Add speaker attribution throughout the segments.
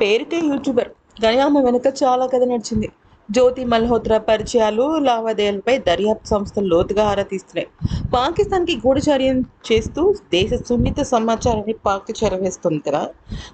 Speaker 1: పేరుకే యూట్యూబర్. కానీ ఆమె వెనుక చాలా కథ నడిచింది. జ్యోతి మల్హోత్రా పరిచయాలు లావాదేవీలపై దర్యాప్తు సంస్థలు లోతుగా ఆరా తీస్తున్నాయి. పాకిస్తాన్కి గూఢచర్యం చేస్తూ దేశ సున్నిత సమాచారాన్ని పాక్ చెరవేస్తుంది కదా.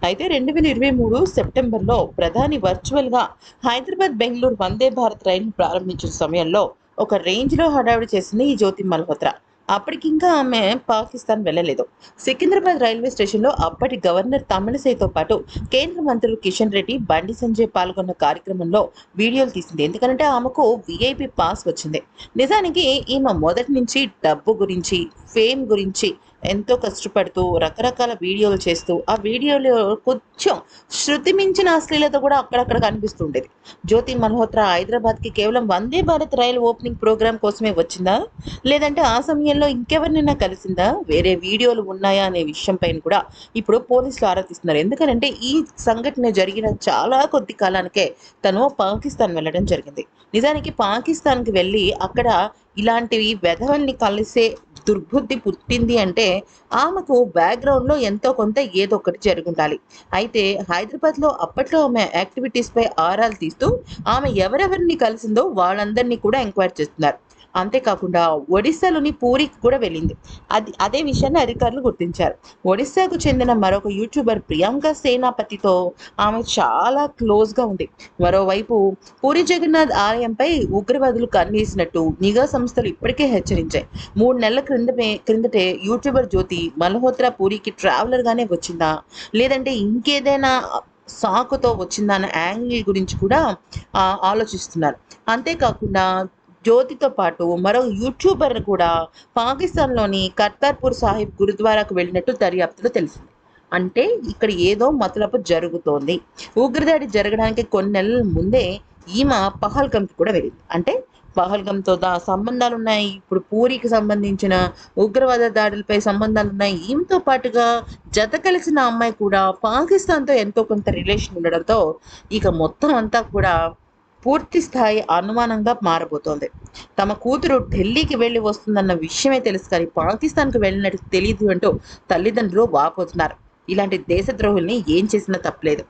Speaker 1: అయితే రెండు వేల ఇరవై మూడు సెప్టెంబర్లో ప్రధాని వర్చువల్గా హైదరాబాద్ బెంగళూరు వందే భారత్ రైలు ప్రారంభించిన సమయంలో ఒక రేంజ్లో హడావిడి చేసింది ఈ జ్యోతి మల్హోత్రా. అప్పటికింకా ఆమె పాకిస్తాన్ వెళ్ళలేదు. సికింద్రాబాద్ రైల్వే స్టేషన్లో అప్పటి గవర్నర్ తమిళసైతో పాటు కేంద్ర మంత్రులు కిషన్ రెడ్డి బండి సంజయ్ పాల్గొన్న కార్యక్రమంలో వీడియోలు తీసింది. ఎందుకంటే ఆమెకు విఐపి పాస్ వచ్చింది. నిజానికి ఈమె మొదటి నుంచి డబ్బు గురించి ఫేమ్ గురించి ఎంతో కష్టపడుతూ రకరకాల వీడియోలు చేస్తూ ఆ వీడియోలో కొంచెం శృతి మించిన అశ్లీలత కూడా అక్కడక్కడ కనిపిస్తుండేది. జ్యోతి మల్హోత్రా హైదరాబాద్కి కేవలం Vande Bharat rail opening program కోసమే వచ్చిందా? లేదంటే ఆ సమయంలో ఇంకెవరినైనా కలిసిందా? వేరే వీడియోలు ఉన్నాయా అనే విషయం పైన కూడా ఇప్పుడు పోలీసులు ఆరాధిస్తున్నారు. ఎందుకంటే ఈ సంఘటన జరిగిన చాలా కొద్ది కాలానికే తను పాకిస్తాన్ వెళ్ళడం జరిగింది. నిజానికి పాకిస్తాన్కి వెళ్ళి అక్కడ ఇలాంటివి వెధవల్ని కలిసే దుర్బుద్ధి పుట్టింది అంటే ఆమెకు బ్యాక్గ్రౌండ్లో ఎంతో కొంత ఏదో ఒకటి జరుగుండాలి. అయితే హైదరాబాద్లో అప్పట్లో ఆమె యాక్టివిటీస్పై ఆరాలు తీస్తూ ఆమె ఎవరెవరిని కలిసిందో వాళ్ళందరినీ కూడా ఎంక్వైరీ చేస్తున్నారు. అంతేకాకుండా ఒడిశాలోని పూరికి కూడా వెళ్ళింది. అది అదే విషయాన్ని అధికారులు గుర్తించారు. ఒడిశాకు చెందిన మరొక యూట్యూబర్ ప్రియాంక సేనాపతితో ఆమె చాలా క్లోజ్గా ఉంది. మరోవైపు పూరి జగన్నాథ్ ఆలయంపై ఉగ్రవాదులు కన్నేసినట్టు నిఘా సంస్థలు ఇప్పటికే హెచ్చరించాయి. మూడు నెలల క్రిందమే క్రిందటే యూట్యూబర్ జ్యోతి మల్హోత్రా పూరికి ట్రావెలర్గానే వచ్చిందా? లేదంటే ఇంకేదైనా సాకుతో వచ్చిందన్న యాంగిల్ గురించి కూడా ఆలోచిస్తున్నారు. అంతేకాకుండా జ్యోతితో పాటు మరో యూట్యూబర్ కూడా పాకిస్తాన్లోని కర్తార్పూర్ సాహిబ్ గురుద్వారాకు వెళ్ళినట్టు దర్యాప్తులో తెలిసింది. అంటే ఇక్కడ ఏదో మతలపు జరుగుతోంది. ఉగ్రదాడి జరగడానికి కొన్ని నెలల ముందే ఈమె పహల్గంకి కూడా వెళ్ళింది. అంటే పహల్గంతో దా సంబంధాలు ఉన్నాయి ఇప్పుడు పూరికి సంబంధించిన ఉగ్రవాద దాడులపై సంబంధాలు ఉన్నాయి ఈమెతో పాటుగా జత కలిసిన అమ్మాయి కూడా పాకిస్తాన్తో ఎంతో కొంత రిలేషన్ ఉండడంతో ఇక మొత్తం అంతా కూడా పూర్తి స్థాయి అనుమానంగా మారబోతోంది. తమ కూతురు ఢిల్లీకి వెళ్ళి వస్తుందన్న విషయమే తెలుసు కానీ పాకిస్తాన్కు వెళ్ళినట్టు తెలియదు అంటూ తల్లిదండ్రులు వాపోతున్నారు. ఇలాంటి దేశద్రోహుల్ని ఏం చేసినా తప్పలేదు.